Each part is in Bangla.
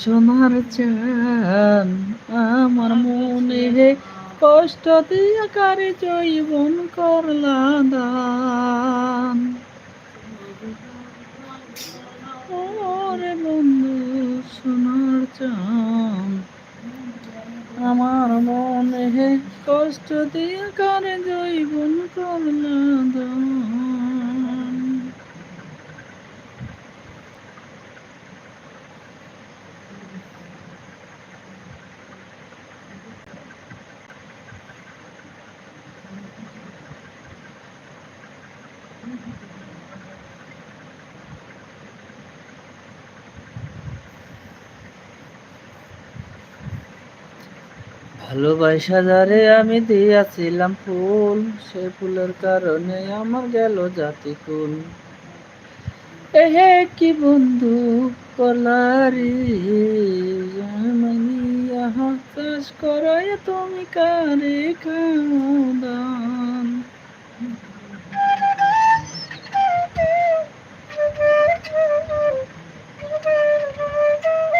সোনার চান আমার মনে হে কষ্ট দিয়া কারে জৈবন করলা দান। ওরে বন্ধু, সোনার চান আমার মনে হে কষ্ট দিয়া কারে জৈবন করলা দান। ভালোবাসা যারে আমি দিয়াছিলাম ফুল, সে ফুলের কারণে আমার গেল জাতি কুল এহে কি বন্ধু কলারি চাষ করায় তুমি কারে খাওয়ান ওরে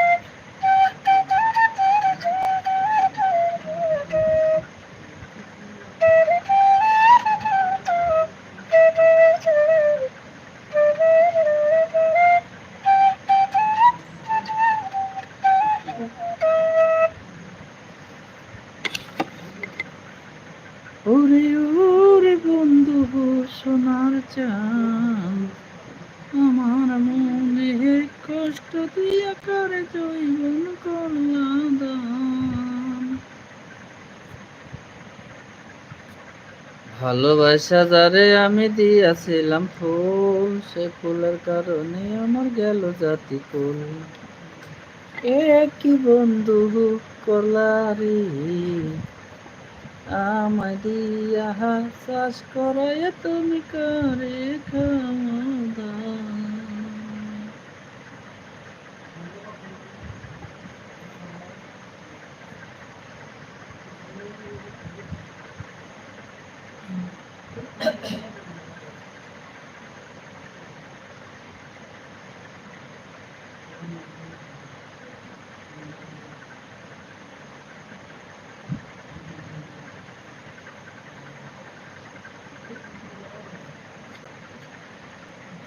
চান আমার মনে কষ্ট দিয়া করে জৈবন করলাম ভালোবাসা যারে আমি দিয়াছিলাম ফুল, সে ফুলের কারণে আমার গেল জাতি কুল। এ কি বন্ধু করলারি? আমায় দিয়া চাষ করায় তুমি করে খাওয়া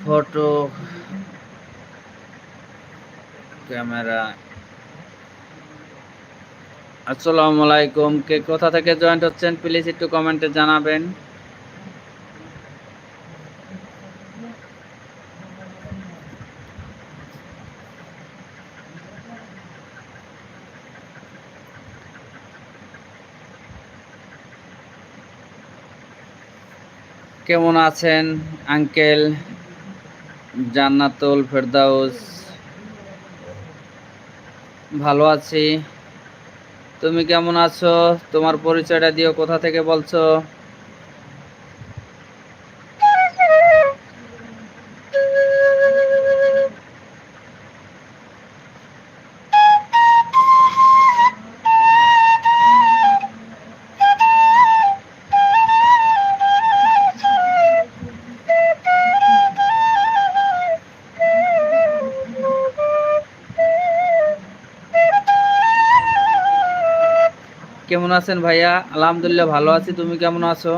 ফটো, ক্যামেরা। আসসালামু আলাইকুম। কে কোথা থেকে জয়েন্ট হচ্ছেন প্লিজ একটু কমেন্টে জানাবেন। কেমন আছেন আঙ্কেল জান্নাতুল ফেরদাউস। ভালো আছি। তুমি কেমন আছো? তোমার পরিচয়টা দিও কোথা থেকে বলছো? কেমন আছেন ভাইয়া? আলহামদুলিল্লাহ ভালো আছি। তুমি কেমন আছো?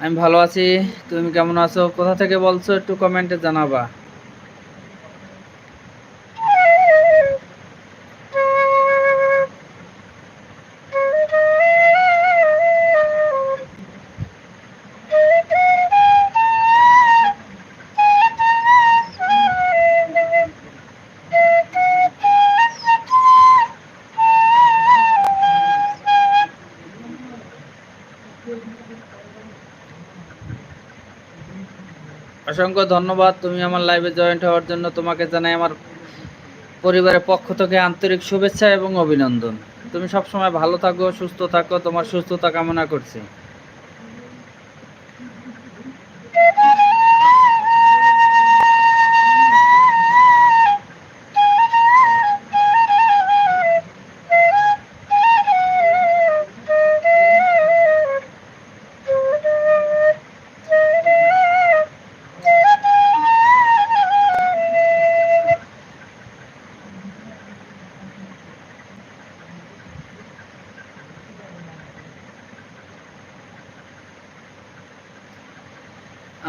আমি ভালো আছি। তুমি কেমন আছো? কোথা থেকে বলছো একটু কমেন্টে জানাবা। অসংখ্য ধন্যবাদ। তুমি আমার লাইভে জয়েন্ট হওয়ার জন্য তোমাকে জানাই আমার পরিবারের পক্ষ থেকে আন্তরিক শুভেচ্ছা এবং অভিনন্দন। তুমি সবসময় ভালো থাকো, সুস্থ থাকো, তোমার সুস্থতা কামনা করছি।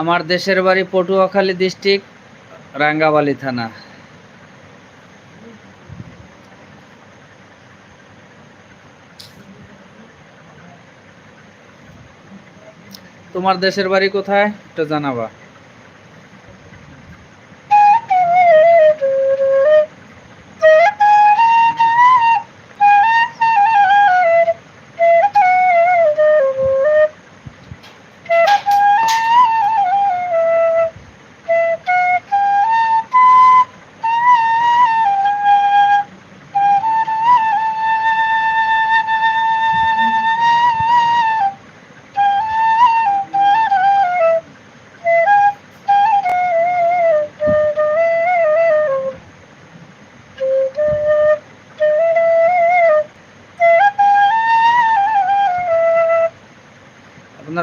আমার দেশের বাড়ি পটুয়াখালী ডিস্ট্রিক্ট রাঙ্গাবালি থানা। তোমার দেশের বাড়ি কোথায় একটু জানাবা।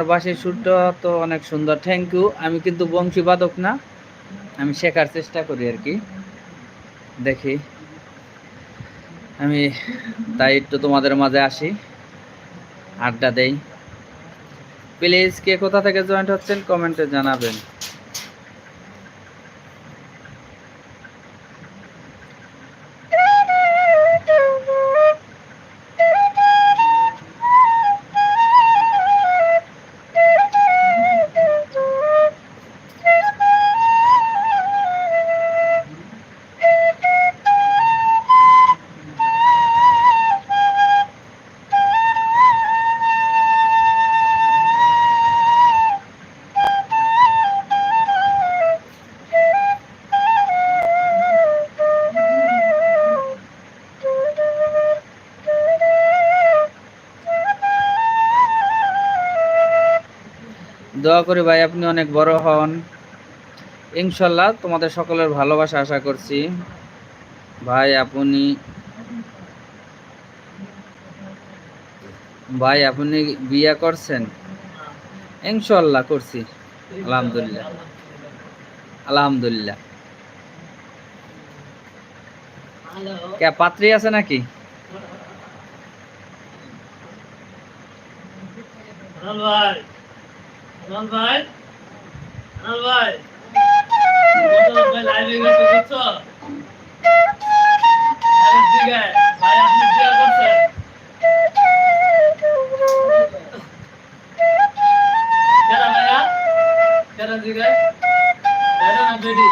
বাঁশির সুরটা তো অনেক সুন্দর। থ্যাংক ইউ আমি কিন্তু বংশীবাদক না। আমি শেখার চেষ্টা করি আর কি। দেখি। আমি তাই একটু তোমাদের মাঝে আসি। আড্ডা দেই। প্লিজ কে কোথা থেকে জয়েন্ট হচ্ছেন? কমেন্টে জানাবেন। দোয়া করি ভাই, আপনি অনেক বড় হন। ইনশাল্লাহ তোমাদের সকলের ভালোবাসা আশা করছি। ভাই, আপনি ভাই, আপনি বিয়া করছেন? ইনশাল্লাহ করছি। আলহামদুলিল্লাহ। আলহামদুলিল্লাহ। কে, পাত্রী আছে নাকি? ভাই। আনল ভাই? আনল ভাই? ভাই লাইভে গেছে, বুঝছ? ভাই আপনি বিয়ে করছেন। কেরা ভাইয়া? কেরা দিকে কেরা না বেডি?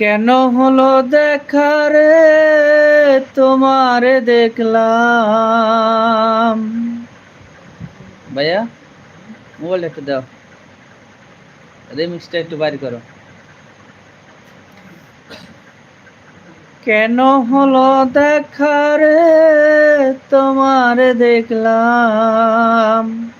কেন হলো দেখা রে? তোমারে দেখলাম। ভাইয়া মোবাইল একটু দাও। রিমিক্সটা একটু বাইর করো। কেন হলো দেখা রে? তোমারে দেখলাম।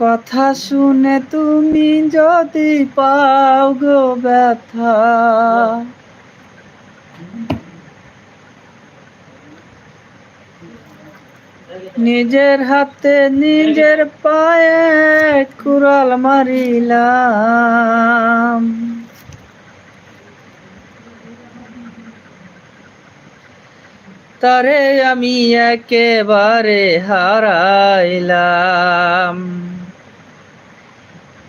কথা শুনে তুমি যদি পাও গো ব্যথা। নিজের হাতে নিজের পায়ে কুড়াল মারিলাম। তারে আমি একেবারে হারাইলাম।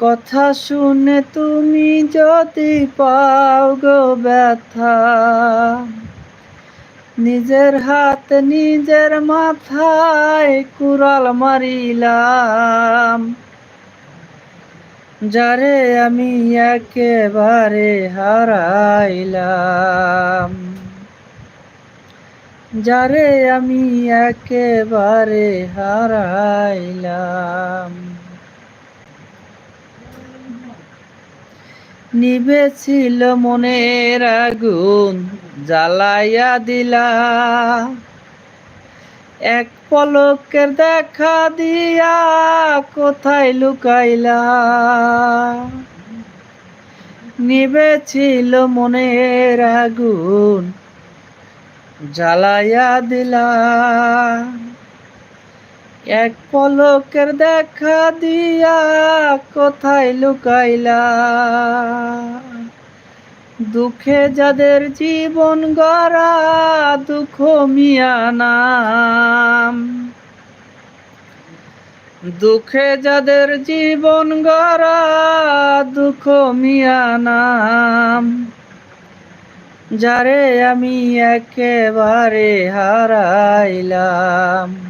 কথা শুনে তুমি যদি পাও গো ব্যথা, নিজের হাত নিজের মাথায় কুড়াল মারিলাম। যারে আমি একেবারে হারাইলাম। যারে আমি একেবারে হারাইলাম। নিবেছিল মনের আগুন, জ্বালাইয়া দিলা। এক পলকের দেখা দিয়া কোথায় লুকাইলা? নিবেছিল মনের আগুন, জ্বালাইয়া দিলা। এক পলকের দেখা দিয়া কোথায় লুকাইলা? দুঃখে যাদের জীবন গড়া, দুঃখ মিয়া নাম। দুঃখে যাদের জীবন গড়া, দুঃখ মিয়া নাম। যারে আমি একেবারে হারাইলাম।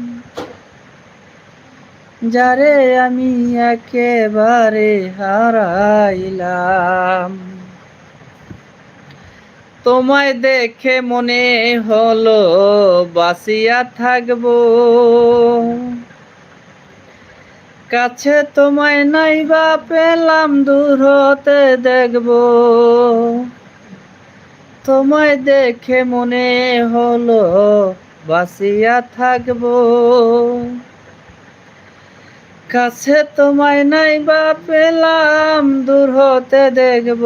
যারে আমি একেবারে হারাইলাম। তোমায় দেখে মনে হলো বাসিয়া থাকব। কাছে তোমায় নাই বা পেলাম, দূর হতে দেখব। তোমায় দেখে মনে হলো বাসিয়া থাকব। কাছে তোমায় নাই বা পেলাম, দূর হতে দেখব।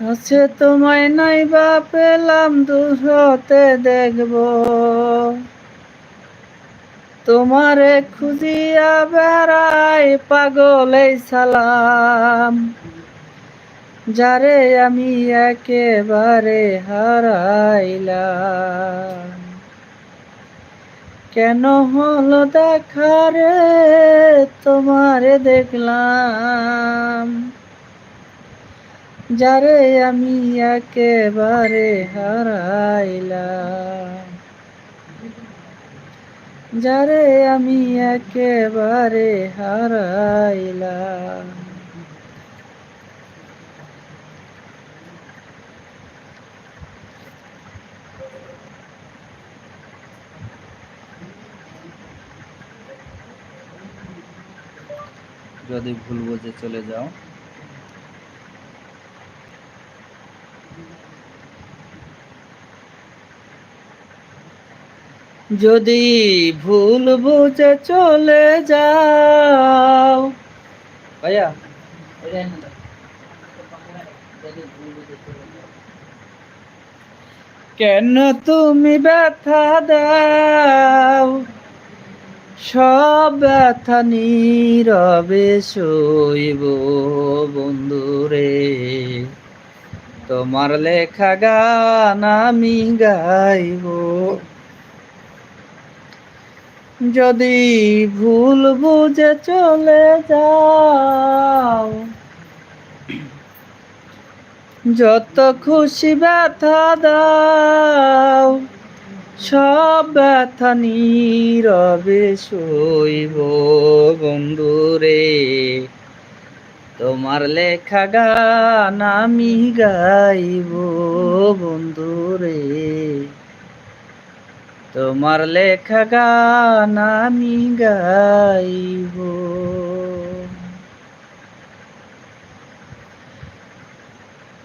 কাছে তোমায় নাই বা পেলাম, দূর হতে দেখব। তোমারে খুঁজিয়া বেড়াই পাগলে সালাম। যারে আমি একেবারে হারাইলাম। কেন হলো দেখারে তোমারে দেখলাম। যারে আমি একেবারে হারাইলাম। যারে আমি একেবারে হারাইলাম। যদি ভুল বুঝে চলে যাও। যদি ভুল বুঝে চলে যাও। ভাইয়া। কেন তুমি ব্যথা দাও? সব ব্যথা নীরবে সইব বন্ধুরে তোমার লেখা গান আমি গাইব। যদি ভুল বুঝে চলে যাও, যত খুশি ব্যথা দাও সব ব্যথা নীরবে সইব বন্ধুরে। তোমার লেখা গান আমি গাইব বন্ধুরে। তোমার লেখা গান আমি গাইব।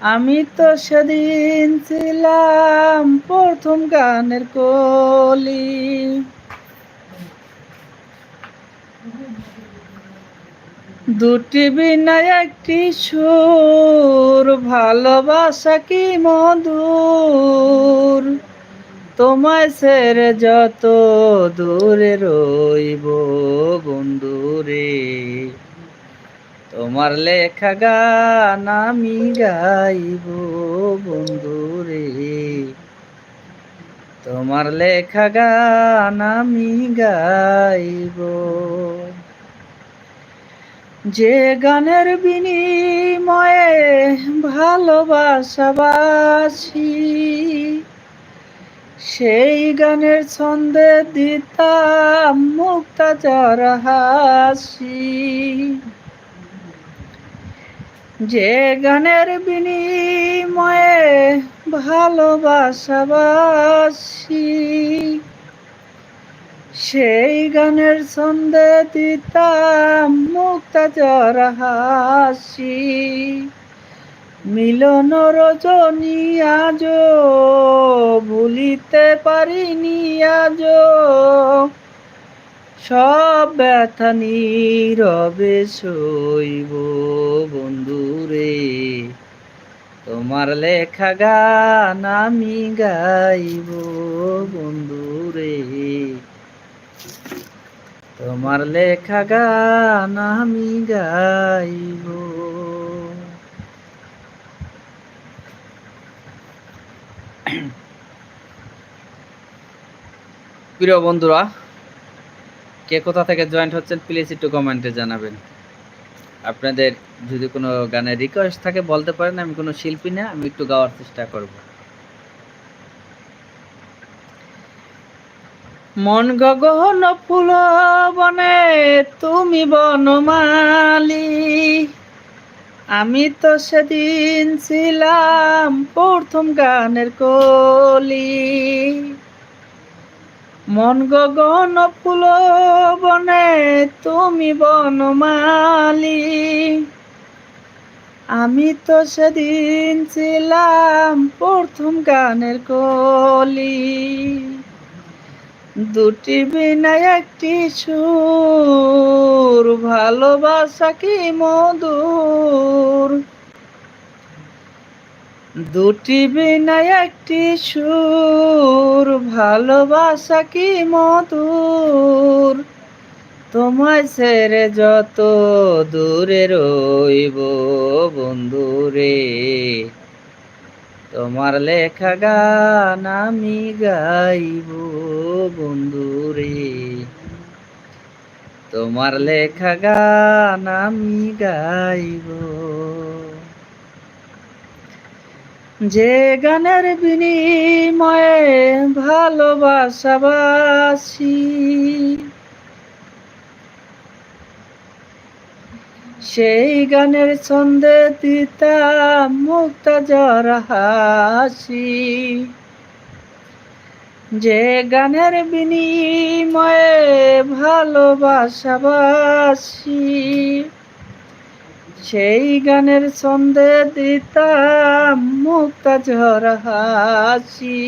আমি তো সেদিন ছিলাম প্রথম গানের কলি। দুটি বিনা একটি সুর, ভালোবাসা কি মধুর? তোমায় ছেড়ে যত দূরে রইব বন্ধুরে। তোমার লেখা গান আমি গাইব বন্ধুরে। তোমার লেখা গান আমি গাইব। যে গানের বিনিময়ে ভালোবাসাবাসি সেই গানের ছন্দে দিতাম মুক্তা হাসি। যে গানের বিনিময়ে ভালোবাসাবাসি সেই গানের ছন্দে দিতাম মুক্তা হাসি। মিলন রজনী আজ ভুলিতে পারিনি আজ সব ব্যথা নীরবে সইব বন্ধুরে। তোমার লেখা গান আমি গাইব বন্ধুরে। তোমার লেখা গান আমি গাইব। প্রিয় বন্ধুরা কে কোথা থেকে জয়েন্ট হচ্ছেন প্লিজ একটু কমেন্টে জানাবেন। আপনাদের যদি কোনো গানের রিকোয়েস্ট থাকে, বলতে পারেন, আমি কোনো শিল্পী না, আমি একটু গাওয়ার চেষ্টা করব। মন গগন ফুল বনে, তুমি বনমালি। আমি তো সেদিন ছিলাম প্রথম গানের কলি। মন গগন ফুল বনে, তুমি বনমালি আমি তো সেদিন ছিলাম প্রথম গানের কলি। দুটি বিনা একটি সুর, ভালোবাসা কি মধুর? দুটি বিনা একটি সুর, ভালোবাসা কি মধুর? তোমায় ছেড়ে যত দূরে রইব বন্ধুরে তোমার লেখা গান আমি গাইব বন্ধুরে তোমার লেখা গান আমি গাইব যে গানের বিনিময়ে ভালোবাসাবাসি। সেই গানের ছন্দে দিতাম মুক্তা জরা হাসি। যে গানের বিনিময়ে ভালোবাসাবাসি। সেই গানের ছন্দে দিতাম মুক্তা ঝরা হাসি।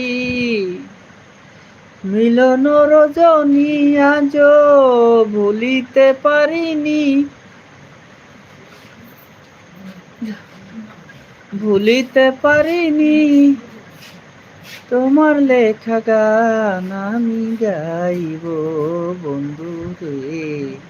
মিলন রজনী আজ ভুলিতে পারিনি। ভুলিতে পারিনি। তোমার লেখা গান আমি গাইব বন্ধু রে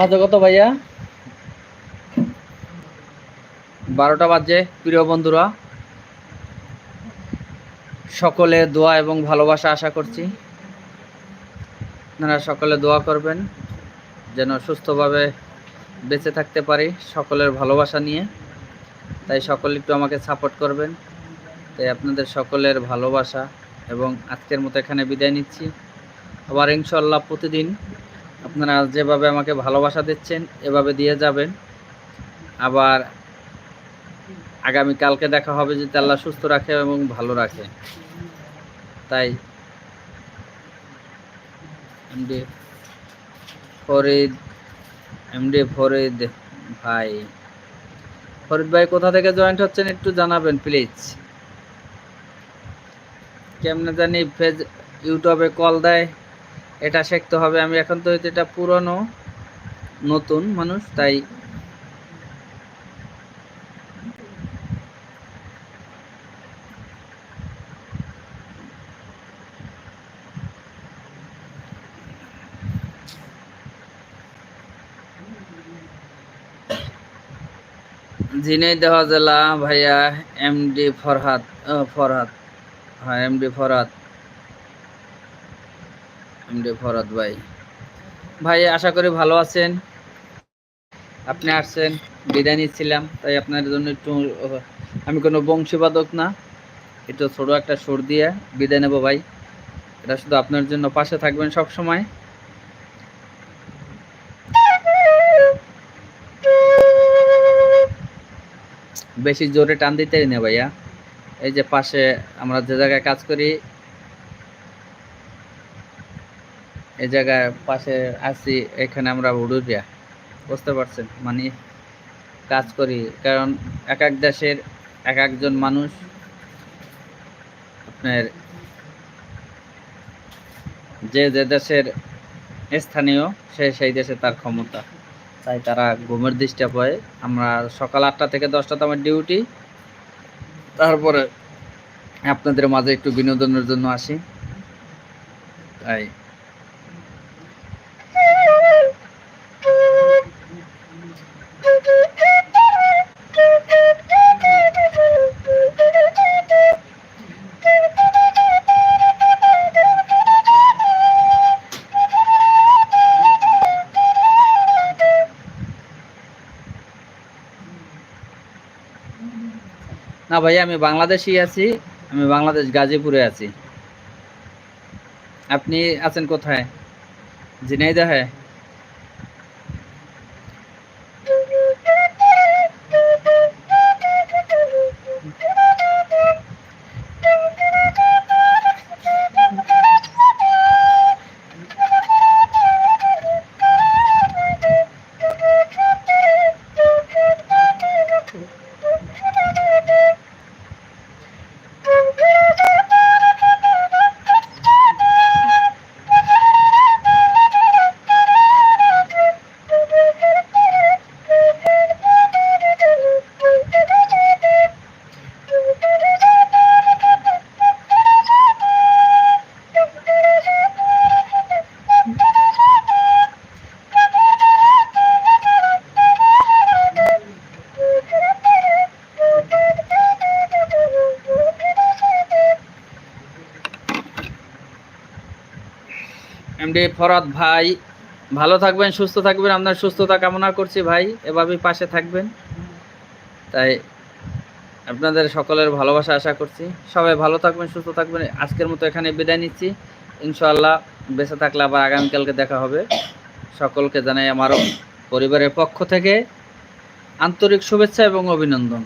বাজে কত ভাইয়া? বারোটা বাজে, প্রিয় বন্ধুরা। সকলে দোয়া এবং ভালোবাসা আশা করছি। আপনারা সকলে দোয়া করবেন, যেন সুস্থভাবে বেঁচে থাকতে পারি সকলের ভালোবাসা নিয়ে। তাই সকলে একটু আমাকে সাপোর্ট করবেন। তাই আপনাদের সকলের ভালোবাসা এবং আজকের মতো এখানে বিদায় নিচ্ছি। আবার ইনশাল্লাহ প্রতিদিন আপনারা যেভাবে আমাকে ভালোবাসা দিচ্ছেন, এভাবে দিয়ে যাবেন। আবার আগামী কালকে দেখা হবে যদি আল্লাহ সুস্থ রাখে এবং ভালো রাখে। তাই এমডি ফরিদ এমডি ফরিদ ভাই। ফরিদ ভাই, কোথা থেকে জয়েন্ট হচ্ছেন একটু জানাবেন প্লিজ কেমনে জানি ফেজ ইউটিউবে কল দেয়। এটা শিখতে হবে। আমি এখন তো এটা পুরনো, নতুন মানুষ, তাই ঝিনাইদহ জেলা ভাইয়া এমডি ফরহাদ ফরহাদ। হ্যাঁ এমডি ফরহাদ। এমডি ফরহাদ ভাই। ভাই, আশা করি ভালো আছেন। আপনি আসছেন, বিদায় নিচ্ছিলাম, তাই আপনার জন্য একটু আমি কোনো বংশীবাদক না। একটু ছোট একটা সুর দিয়ে বিদায় নেব ভাই। এটা শুধু আপনার জন্য, পাশে থাকবেন সব সময় বেশি জোরে টান দিতেই না ভাইয়া। এই যে পাশে আমরা যে জায়গায় কাজ করি এই জায়গায় পাশে আছি, এখানে আমরা উড়ুরিয়া বুঝতে পারছেন? মানে কাজ করি, কারণ এক এক দেশের এক একজন মানুষ আপনার যে যে দেশের স্থানীয়, সে সেই দেশে তার ক্ষমতা। তাই তারা ঘুমের ডিস্টার্ব হয় আমরা সকাল আটটা থেকে দশটা তো আমার ডিউটি তারপরে আপনাদের মাঝে একটু বিনোদনের জন্য আসি। তাই। না ভাই আমি বাংলাদেশি আছি আমি বাংলাদেশ গাজীপুরে আছি। আপনি আছেন কোথায়? ঝিনাইদহে? এমডি ফরাদ ভাই, ভালো থাকবেন, সুস্থ থাকবেন। আপনার সুস্থতা কামনা করছি ভাই, এভাবেই পাশে থাকবেন। তাই আপনাদের সকলের ভালোবাসা আশা করছি। সবাই ভালো থাকবেন, সুস্থ থাকবেন। আজকের মতো এখানে বিদায় নিচ্ছি। ইনশাআল্লাহ বেঁচে থাকলে আবার আগামীকালকে দেখা হবে। সকলকে জানাই আমারও পরিবারের পক্ষ থেকে আন্তরিক শুভেচ্ছা এবং অভিনন্দন।